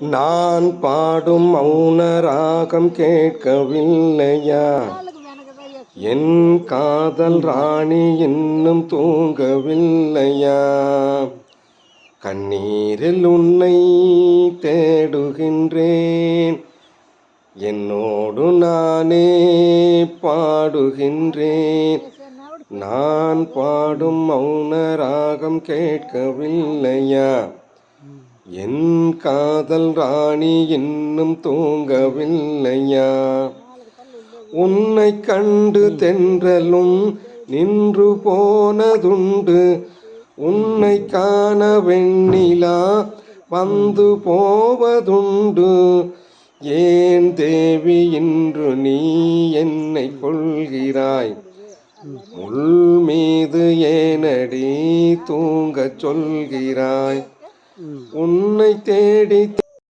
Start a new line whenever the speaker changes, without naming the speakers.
நான் பாடும் மௌன ராகம் கேட்கவில்லையா? என் காதல் ராணி இன்னும் தூங்கவில்லையா? கண்ணீரில் உன்னை தேடுகின்றேன். என்னோடு நானே பாடுகின்றேன். நான் பாடும் மௌன ராகம் கேட்கவில்லையா? என் காதல் ராணி இன்னும் தூங்கவில்லையா? உன்னை கண்டு தென்றலும் நின்று போனதுண்டு. உன்னை காண வெண்ணிலா வந்து போவதுண்டு. ஏன் தேவி இன்று நீ என்னை கொள்கிறாய்? முள் மீது ஏனடி தூங்கச் சொல்கிறாய்? உன்னை தேடி